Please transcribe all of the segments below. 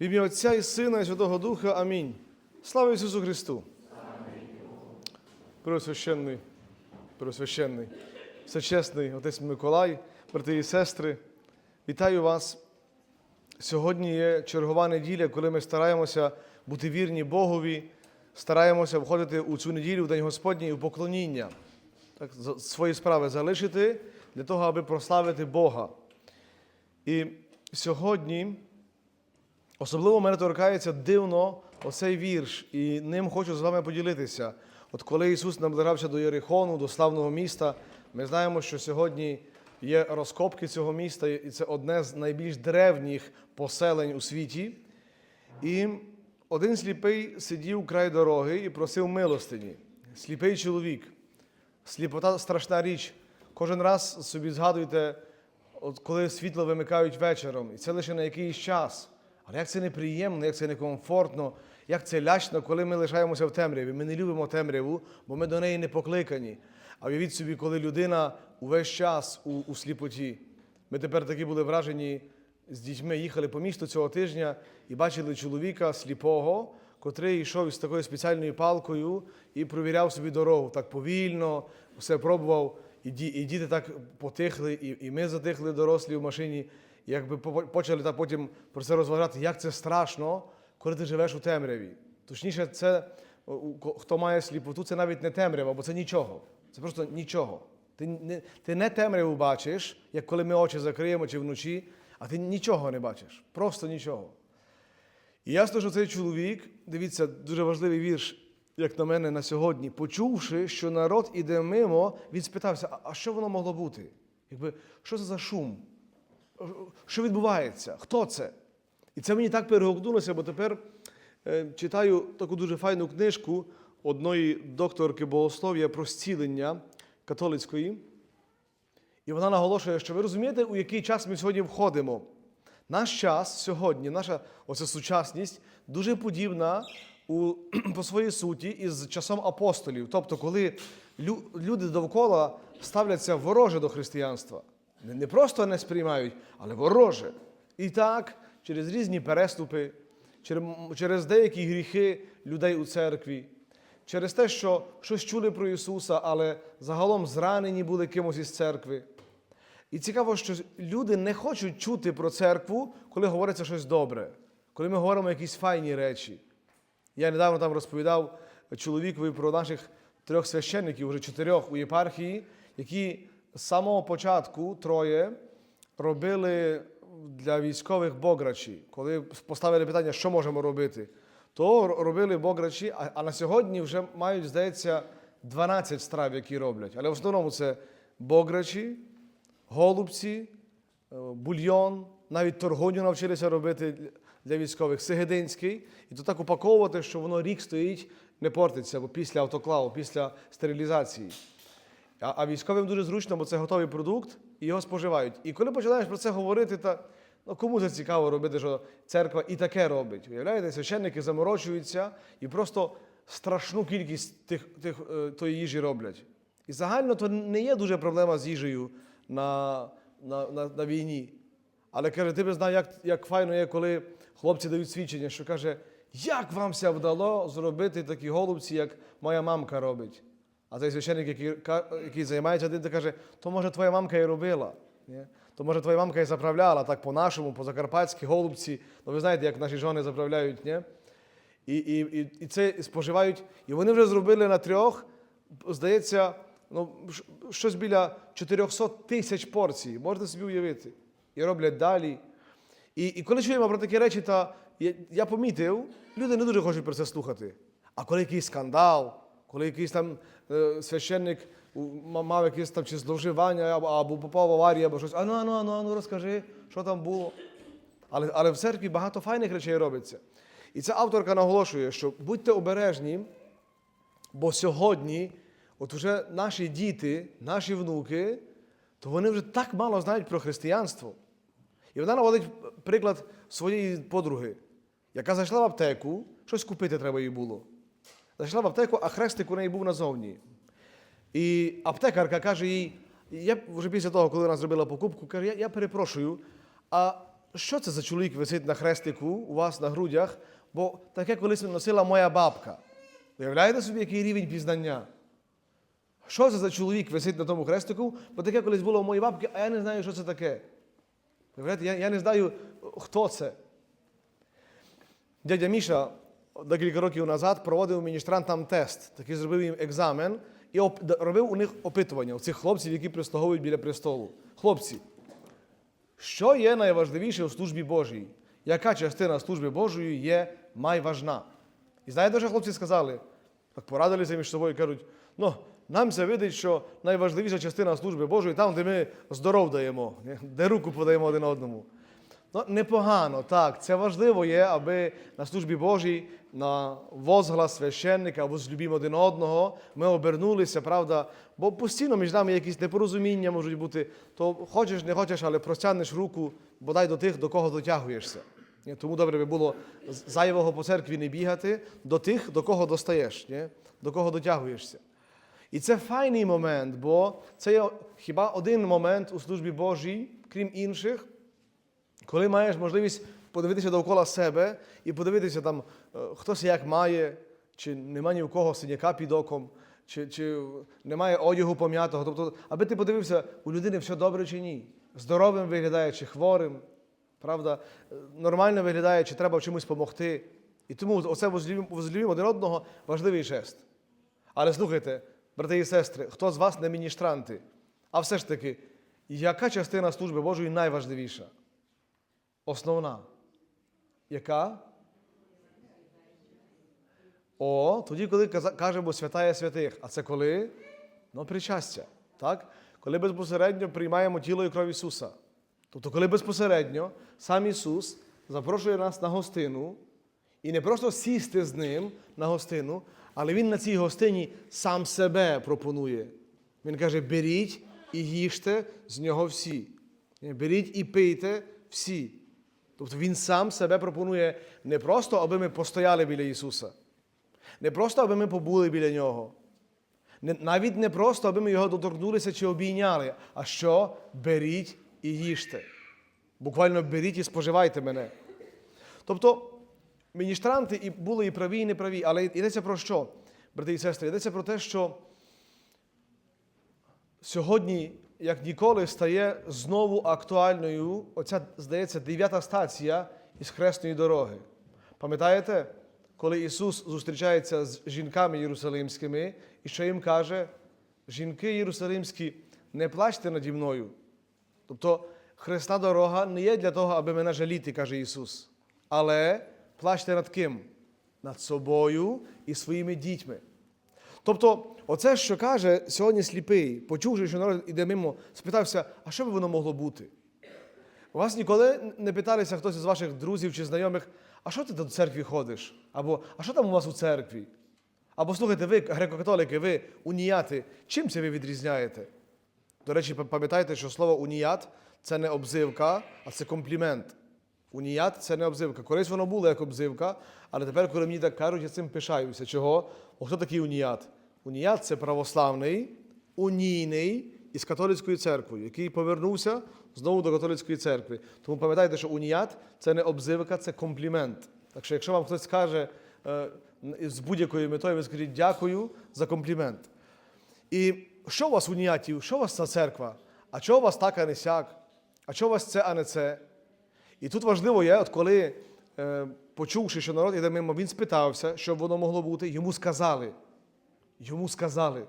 В ім'я Отця і Сина, і Святого Духа. Амінь. Слава Ісусу Христу! Преосвященний, Преосвященний, всечесний Отець Миколай, брати і сестри, вітаю вас. Сьогодні є чергова неділя, коли ми стараємося бути вірні Богові, стараємося входити у цю неділю, в День Господній, у поклоніння, так, свої справи залишити для того, аби прославити Бога. І сьогодні особливо мене торкається дивно оцей вірш, і ним хочу з вами поділитися. От коли Ісус наближався до Єрихону, до славного міста, ми знаємо, що сьогодні є розкопки цього міста, і це одне з найбільш древніх поселень у світі. І один сліпий сидів край дороги і просив милостині. Сліпий чоловік. Сліпота страшна річ. Кожен раз собі згадуйте, от коли світло вимикають вечором, і це лише на якийсь час. Але як це неприємно, як це некомфортно, як це лячно, коли ми лишаємося в темряві. Ми не любимо темряву, бо ми до неї не покликані. А уявіть собі, коли людина увесь час у, у сліпоті. Ми тепер такі були вражені з дітьми, їхали по місту цього тижня і бачили чоловіка сліпого, котрий йшов із такою спеціальною палкою і провіряв собі дорогу так повільно, все пробував. І, ді- і діти так потихли, і ми затихли дорослі в машині. Якби почали так потім про це розважати, як це страшно, коли ти живеш у темряві. Точніше, це хто має сліпоту, це навіть не темрява, бо це нічого. Це просто нічого. Ти не, ти не темряву бачиш, як коли ми очі закриємо чи вночі, а ти нічого не бачиш. Просто нічого. І ясно, що цей чоловік, дивіться, дуже важливий вірш, як на мене, на сьогодні, почувши, що народ іде мимо, він спитався, а що воно могло бути? Якби, що це за шум? Що відбувається? Хто це? І це мені так перегукнулося, бо тепер е, читаю таку дуже файну книжку одної докторки богослов'я про зцілення католицької. І вона наголошує, що ви розумієте, у який час ми сьогодні входимо. Наш час сьогодні, наша оця сучасність дуже подібна у, по своїй суті із часом апостолів. Тобто, коли лю- люди довкола ставляться вороже до християнства. Не, просто не сприймають, але вороже. І так, через різні переступи, через деякі гріхи людей у церкві, через те, що щось чули про Ісуса, але загалом зранені були кимось із церкви. І цікаво, що люди не хочуть чути про церкву, коли говориться щось добре, коли ми говоримо якісь файні речі. Я недавно там розповідав чоловікові про наших трьох священників, вже чотирьох у єпархії, які з самого початку троє робили для військових бограчі. Коли поставили питання, що можемо робити, то робили бограчі, а, на сьогодні вже мають, здається, 12 страв, які роблять. Але в основному це бограчі, голубці, е, бульйон, навіть торгоню навчилися робити для військових, Сигединський. І то так упаковувати, що воно рік стоїть, не портиться, бо після автоклаву, після стерилізації. А, а військовим дуже зручно, бо це готовий продукт, і його споживають. І коли починаєш про це говорити, та ну, кому це цікаво робити, що церква і таке робить. Уявляєте, священники заморочуються і просто страшну кількість тих, тих, е, тої їжі роблять. І загально то не є дуже проблема з їжею на, на, на, на війні. Але каже, ти би знав, як, як файно є, коли хлопці дають свідчення, що каже, як вам ся вдало зробити такі голубці, як моя мамка робить. А цей священник, який, який займається то каже, то може твоя мамка і робила. Ні? То може твоя мамка і заправляла так по-нашому, по-закарпатськи, голубці. Ну ви знаєте, як наші жони заправляють, ні? І, і, і, і це споживають. І вони вже зробили на трьох, здається, ну, щось біля 400 тисяч порцій. Можете собі уявити. І роблять далі. І, і коли чуємо про такі речі, то я, я помітив, люди не дуже хочуть про це слухати. А коли якийсь скандал, коли якийсь там е, священник мав якесь там чи зловживання, або, або попав в аварію, або щось, а ну, а ну, а ну, а ну розкажи, що там було. Але, але в церкві багато файних речей робиться. І ця авторка наголошує, що будьте обережні, бо сьогодні, от вже наші діти, наші внуки, то вони вже так мало знають про християнство. І вона наводить приклад своєї подруги, яка зайшла в аптеку, щось купити треба їй було. Зайшла в аптеку, а хрестик у неї був назовні. І аптекарка каже їй: я вже після того, коли вона зробила покупку, каже, я, я перепрошую, а що це за чоловік висить на хрестику у вас на грудях, бо таке колись носила моя бабка. Уявляєте собі, який рівень пізнання? Що це за чоловік висить на тому хрестику, бо таке колись було у моїй бабки, а я не знаю, що це таке. Я, я не знаю, хто це. Дядя Міша декілька років назад проводив міністрантам тест, такий зробив їм екзамен і робив у них опитування, у цих хлопців, які прислуговують біля престолу. Хлопці, що є найважливіше у службі Божій? Яка частина служби Божої є найважна? І знаєте, що хлопці сказали? Так порадилися між собою і кажуть, ну, нам це видить, що найважливіша частина служби Божої там, де ми здоров даємо, де руку подаємо один одному. Ну, непогано, так, це важливо є, аби на службі Божій, на возглас священника, або возлюбімо один одного, ми обернулися, правда, бо постійно між нами якісь непорозуміння можуть бути, то хочеш, не хочеш, але простягнеш руку бодай до тих, до кого дотягуєшся. Ні, Тому добре би було зайвого по церкві не бігати до тих, до кого достаєш, ні? до кого дотягуєшся. І це файний момент, бо це є хіба один момент у службі Божій, крім інших, коли маєш можливість подивитися довкола себе і подивитися там, е, хтось як має, чи нема ні у кого синяка під оком, чи, чи немає одягу пом'ятого. Тобто, аби ти подивився, у людини все добре чи ні, здоровим виглядає, чи хворим, правда, нормально виглядає, чи треба в чомусь допомогти. І тому оце возлюбимо один одного важливий жест. Але слухайте, брати і сестри, хто з вас не міністранти? А все ж таки, яка частина служби Божої найважливіша? Основна. Яка? О, тоді, коли кажемо святая святих. А це коли? Ну, причастя. Так? Коли безпосередньо приймаємо тіло і кров Ісуса. Тобто, коли безпосередньо сам Ісус запрошує нас на гостину, і не просто сісти з Ним на гостину, але Він на цій гостині сам себе пропонує. Він каже: беріть і їжте з нього всі. Беріть і пийте всі. Тобто Він сам себе пропонує не просто, аби ми постояли біля Ісуса, не просто, аби ми побули біля Нього. Навіть не просто, аби ми його доторкнулися чи обійняли, а що беріть і їжте. Буквально беріть і споживайте мене. Тобто, міністранти і були і праві, і неправі, але йдеться про що, брати і сестри? Йдеться про те, що сьогодні, як ніколи, стає знову актуальною оця, здається, дев'ята стація із хресної дороги. Пам'ятаєте, коли Ісус зустрічається з жінками єрусалимськими, і що їм каже: жінки єрусалимські, не плачте наді мною. Тобто хресна дорога не є для того, аби мене жаліти, каже Ісус. Але плачте над ким? Над собою і своїми дітьми. Тобто, оце, що каже сьогодні сліпий, почувши, що народ іде мимо, спитався, а що би воно могло бути? У вас ніколи не питалися хтось із ваших друзів чи знайомих, а що ти до церкви ходиш? Або а що там у вас у церкві? Або слухайте, ви, греко-католики, ви уніяти, чим це ви відрізняєте? До речі, пам'ятайте, що слово уніят це не обзивка, а це комплімент. Уніят це не обзивка. Колись воно було як обзивка, але тепер, коли мені так кажуть, я цим пишаюся. Чого? О, хто такий уніят? Уніят це православний, унійний із католицькою церквою, який повернувся знову до католицької церкви. Тому пам'ятайте, що уніят це не обзивка, це комплімент. Так що, якщо вам хтось скаже е, з будь-якою метою, ви скажіть дякую за комплімент. І що у вас уніатів? Що у вас ця церква? А чого у вас так, а не сяк? А чого у вас це, а не це? І тут важливо є, от коли, е, почувши, що народ іде мимо, він спитався, що воно могло бути, йому сказали. Йому сказали.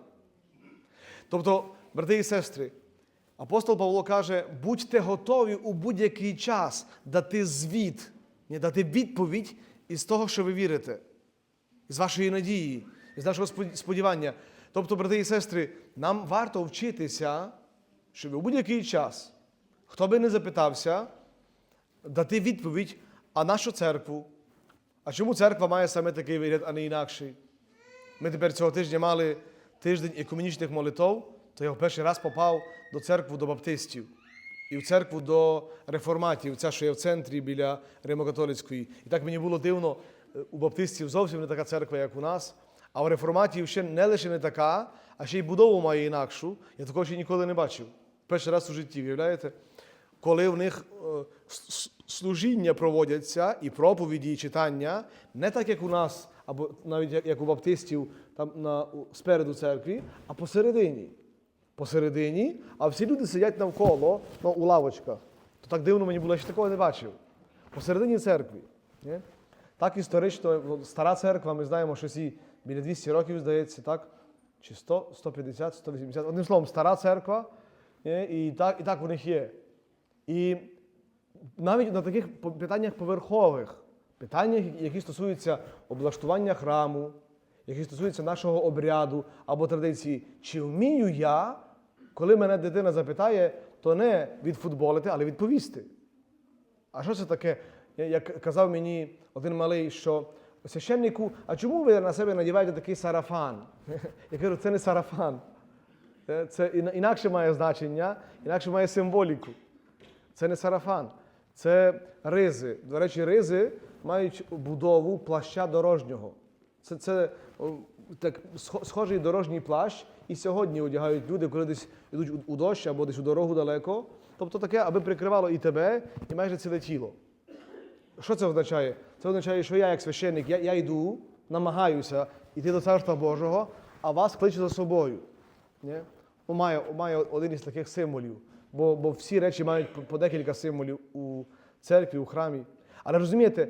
Тобто, брати і сестри, апостол Павло каже: будьте готові у будь-який час дати звіт, не дати відповідь із того, що ви вірите, із вашої надії, із нашого сподівання. Тобто, брати і сестри, нам варто вчитися, щоб у будь-який час, хто би не запитався, дати відповідь, а нашу церкву? А чому церква має саме такий вигляд, а не інакший? Ми тепер цього тижня мали тиждень екуменічних молитов, то я в перший раз попав до церкви до баптистів і в церкву до реформатів, ця, що є в центрі біля Римокатолицької. І так мені було дивно, е, у баптистів зовсім не така церква, як у нас, а у реформатів ще не лише не така, а ще й будову має інакшу. Я такого ще ніколи не бачив. Перший раз у житті, уявляєте? коли в них е, служіння проводяться і проповіді, і читання, не так, як у нас, або навіть як, як у баптистів там на, у- спереду церкві, а посередині. Посередині, а всі люди сидять навколо ну, у лавочках. То так дивно мені було, я ще такого не бачив. Посередині церкви. Ні? Так історично, ну, стара церква, ми знаємо, що всі біля 200 років, здається, так? Чи 100, 150, 180. Одним словом, стара церква? І, так, і так у них є. І навіть на таких питаннях поверхових, питаннях, які стосуються облаштування храму, які стосуються нашого обряду або традиції, чи вмію я, коли мене дитина запитає, то не відфутболити, але відповісти. А що це таке? Як казав мені один малий, що священнику, а чому ви на себе надіваєте такий сарафан? Я кажу, це не сарафан. Е, Це інакше має значення, інакше має символіку. Це не сарафан, це ризи. До речі, ризи мають будову плаща дорожнього. Це, це так, схожий дорожній плащ, і сьогодні одягають люди, коли десь йдуть у- дощ або десь у дорогу далеко. Тобто таке, аби прикривало і тебе, і майже ціле тіло. Що це означає? Це означає, що я, як священник, я, я йду, намагаюся йти до Царства Божого, а вас кличе за собою. Ні? Має, має один із таких символів, бо, бо всі речі мають по декілька символів у церкві, у храмі. Але розумієте,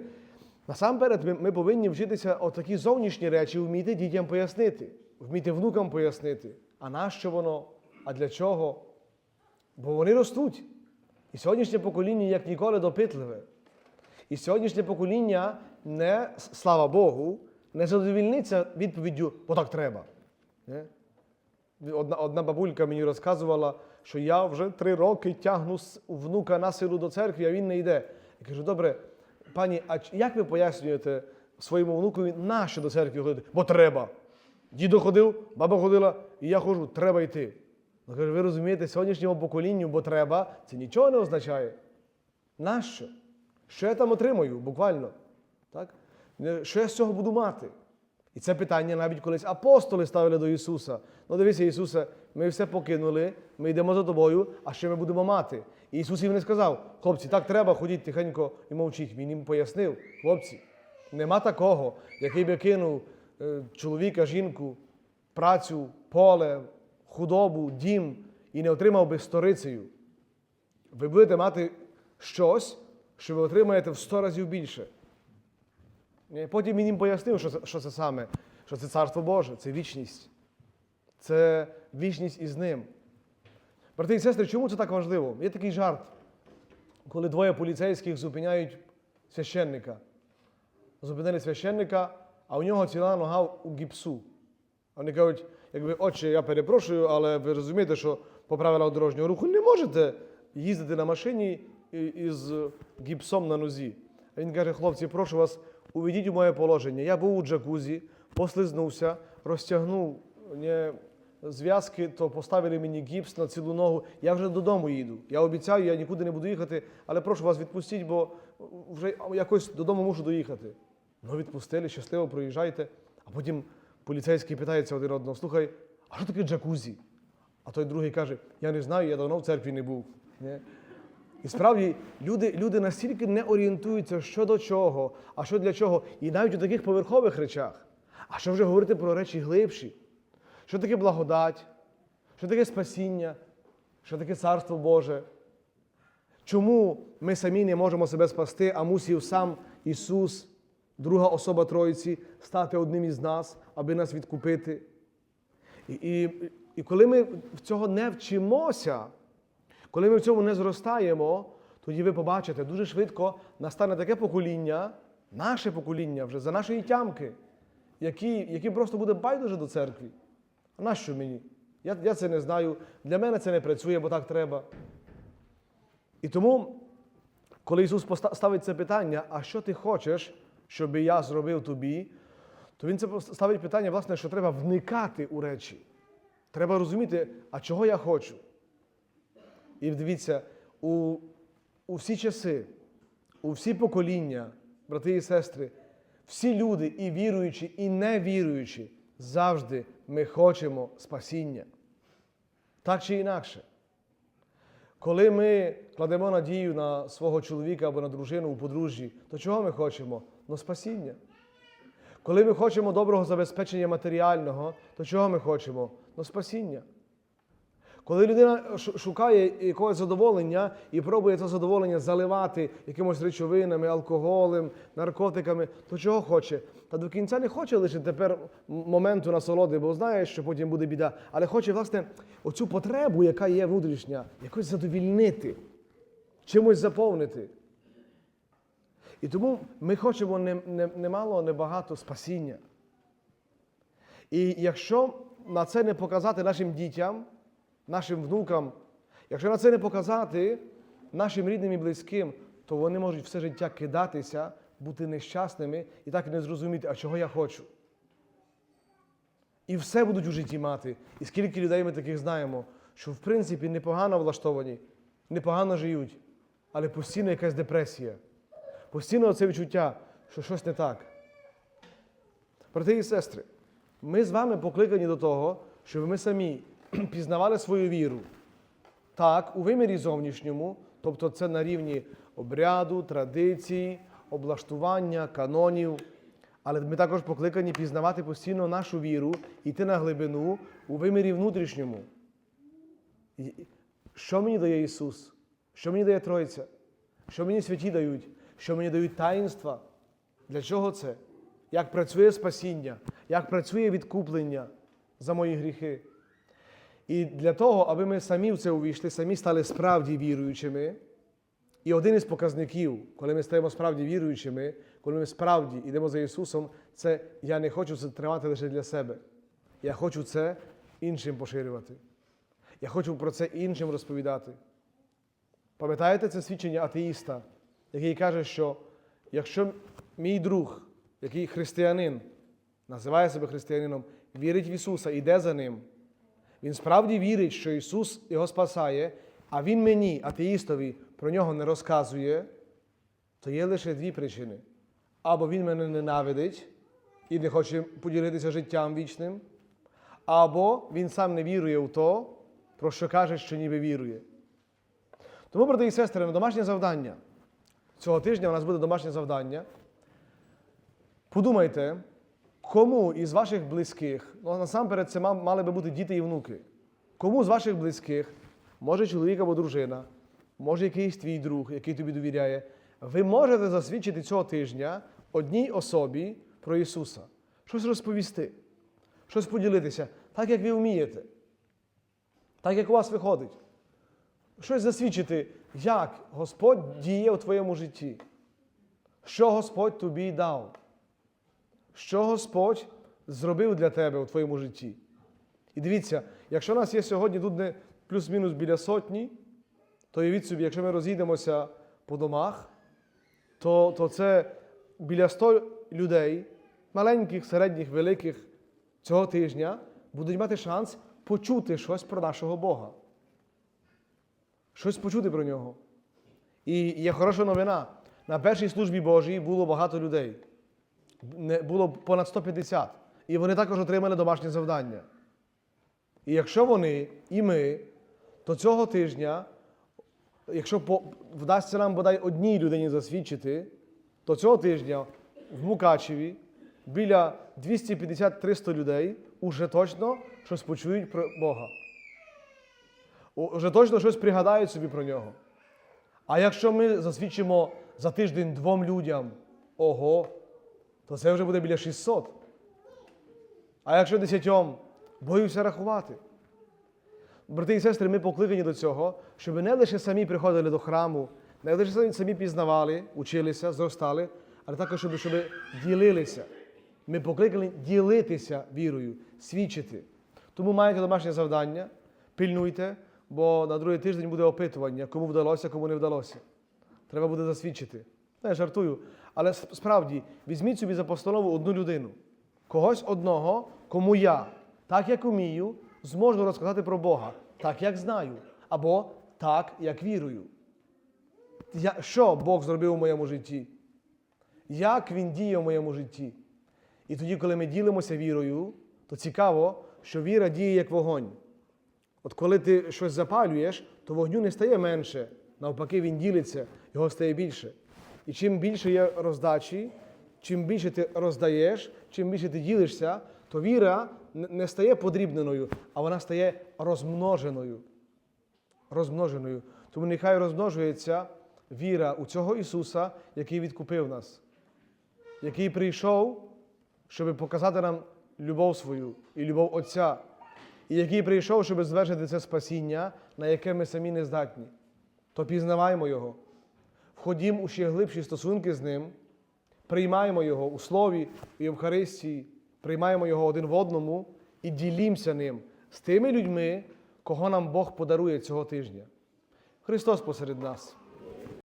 насамперед ми, ми повинні вчитися отакі зовнішні речі вміти дітям пояснити, вміти внукам пояснити. А нащо воно? А для чого? Бо вони ростуть. І сьогоднішнє покоління як ніколи допитливе. І сьогоднішнє покоління не, слава Богу, не задовільниться відповіддю, бо так треба. Не? Одна, одна бабулька мені розказувала, що я вже три роки тягну внука на силу до церкви, а він не йде. Я кажу, добре, пані, а як ви пояснюєте своєму внукові, нащо до церкви ходити? Бо треба. Дідо ходив, баба ходила, і я ходжу, треба йти. Я кажу, ви розумієте, сьогоднішньому поколінню, бо треба, це нічого не означає. Нащо? Що я там отримаю буквально? Так? Що я з цього буду мати? І це питання навіть колись апостоли ставили до Ісуса. Ну дивися, Ісусе, ми все покинули, ми йдемо за тобою, а що ми будемо мати? І Ісус їм не сказав, хлопці, так треба, ходіть тихенько і мовчіть. Він їм пояснив, хлопці, нема такого, який би кинув е, чоловіка, жінку, працю, поле, худобу, дім і не отримав би сторицею. Ви будете мати щось, що ви отримаєте в сто разів більше. Ні, Потім він їм пояснив, що це, що це саме, що це Царство Боже, це вічність. Це вічність із ним. Брати і сестри, чому це так важливо? Є такий жарт, коли двоє поліцейських зупиняють священника. Зупинили священника, а у нього ціла нога у гіпсу. Вони кажуть, якби, отче, я перепрошую, але ви розумієте, що по правилах дорожнього руху не можете їздити на машині із гіпсом на нозі. А він каже, хлопці, прошу вас, уведіть у моє положення. Я був у джакузі, послизнувся, розтягнув не, зв'язки, то поставили мені гіпс на цілу ногу. Я вже додому їду. Я обіцяю, я нікуди не буду їхати, але прошу вас, відпустіть, бо вже якось додому мушу доїхати. Ну, відпустили, щасливо проїжджайте. А потім поліцейський питається один одного: слухай, а що таке джакузі? А той другий каже: Я не знаю, я давно в церкві не був. І справді люди, люди настільки не орієнтуються, що до чого, а що для чого, і навіть у таких поверхових речах. А що вже говорити про речі глибші? Що таке благодать? Що таке спасіння? Що таке царство Боже? Чому ми самі не можемо себе спасти, а мусив сам Ісус, друга особа Троїці, стати одним із нас, аби нас відкупити? І, і, і коли ми цього не вчимося, коли ми в цьому не зростаємо, тоді ви побачите, дуже швидко настане таке покоління, наше покоління вже за нашої тямки, які, які просто буде байдуже до церкви. А нащо мені? Я, я це не знаю. Для мене це не працює, бо так треба. І тому, коли Ісус ставить це питання, а що ти хочеш, щоб я зробив тобі, то Він це ставить питання, власне, що треба вникати у речі. Треба розуміти, а чого я хочу. І дивіться, у, у всі часи, у всі покоління, брати і сестри, всі люди, і віруючі, і невіруючі, завжди ми хочемо спасіння. Так чи інакше. Коли ми кладемо надію на свого чоловіка або на дружину у подружжі, то чого ми хочемо? Ну, спасіння. Коли ми хочемо доброго забезпечення матеріального, то чого ми хочемо? Ну, спасіння. Коли людина шукає якогось задоволення і пробує це задоволення заливати якимось речовинами, алкоголем, наркотиками, то чого хоче? Та до кінця не хоче лише тепер моменту насолоди, бо знає, що потім буде біда, але хоче, власне, оцю потребу, яка є внутрішня, якось задовільнити, чимось заповнити. І тому ми хочемо не, не, не мало, спасіння. І якщо на це не показати нашим дітям, нашим внукам, якщо на це не показати нашим рідним і близьким, то вони можуть все життя кидатися, бути нещасними і так не зрозуміти, а чого я хочу. І все будуть у житті мати. І скільки людей ми таких знаємо, що в принципі непогано влаштовані, непогано живуть, але постійно якась депресія, постійно це відчуття, що щось не так. Брати і сестри, ми з вами покликані до того, щоб ми самі пізнавали свою віру. Так, у вимірі зовнішньому, тобто це на рівні обряду, традицій, облаштування, канонів. Але ми також покликані пізнавати постійно нашу віру, йти на глибину у вимірі внутрішньому. Що мені дає Ісус? Що мені дає Тройця? Що мені святі дають? Що мені дають таїнства? Для чого це? Як працює спасіння, як працює відкуплення за мої гріхи? І для того, аби ми самі в це увійшли, самі стали справді віруючими. І один із показників, коли ми стаємо справді віруючими, коли ми справді йдемо за Ісусом, це я не хочу це тримати лише для себе. Я хочу це іншим поширювати. Я хочу про це іншим розповідати. Пам'ятаєте це свідчення атеїста, який каже, що якщо мій друг, який християнин, називає себе християнином, вірить в Ісуса, іде за ним, він справді вірить, що Ісус його спасає, а Він мені, атеїстові, про нього не розказує, то є лише дві причини. Або Він мене ненавидить і не хоче поділитися життям вічним, або Він сам не вірує в то, про що каже, що ніби вірує. Тому, брати і сестри, на домашнє завдання. Цього тижня у нас буде домашнє завдання. Подумайте, кому із ваших близьких, ну насамперед це мали би бути діти і внуки, кому з ваших близьких, може чоловік або дружина, може якийсь твій друг, який тобі довіряє, ви можете засвідчити цього тижня одній особі про Ісуса, щось розповісти, щось поділитися, так як ви вмієте, так як у вас виходить. Щось засвідчити, як Господь діє у твоєму житті, що Господь тобі дав що Господь зробив для тебе у твоєму житті. І дивіться, якщо нас є сьогодні тут не плюс-мінус біля сотні, то уявіть собі, якщо ми розійдемося по домах, то, то це біля 100 людей, маленьких, середніх, великих, цього тижня будуть мати шанс почути щось про нашого Бога. Щось почути про нього. І є хороша новина. На першій службі Божій було багато людей було понад 150. І вони також отримали домашнє завдання. І якщо вони і ми, то цього тижня, якщо по, вдасться нам бодай одній людині засвідчити, то цього тижня в Мукачеві біля 250-300 людей уже точно щось почують про Бога. Уже точно щось пригадають собі про нього. А якщо ми засвідчимо за тиждень двом людям, ого, то це вже буде біля 600. А якщо десятьом, боюся рахувати. Брати і сестри, ми покликані до цього, щоб не лише самі приходили до храму, не лише самі- пізнавали, училися, зростали, але також, щоб, щоб ділилися. Ми покликані ділитися вірою, свідчити. Тому маєте домашнє завдання, пильнуйте, бо на другий тиждень буде опитування, кому вдалося, кому не вдалося. Треба буде засвідчити. Я жартую. Але справді, візьміть собі за постанову одну людину, когось одного, кому я, так як умію, зможу розказати про Бога, так як знаю, або так, як вірую. Я, що Бог зробив у моєму житті? Як Він діє в моєму житті? І тоді, коли ми ділимося вірою, то цікаво, що віра діє як вогонь. От коли ти щось запалюєш, то вогню не стає менше. Навпаки, він ділиться, його стає більше. І чим більше є роздачі, чим більше ти роздаєш, чим більше ти ділишся, то віра не- стає подрібненою, а вона стає розмноженою. Розмноженою. Тому нехай розмножується віра у цього Ісуса, який відкупив нас, який прийшов, щоб показати нам любов свою і любов Отця, і який прийшов, щоб звершити це спасіння, на яке ми самі не здатні. То пізнаваємо Його, входімо у ще глибші стосунки з Ним, приймаємо Його у Слові і Євхаристії, приймаємо Його один в одному і ділімося ним з тими людьми, кого нам Бог подарує цього тижня. Христос посеред нас.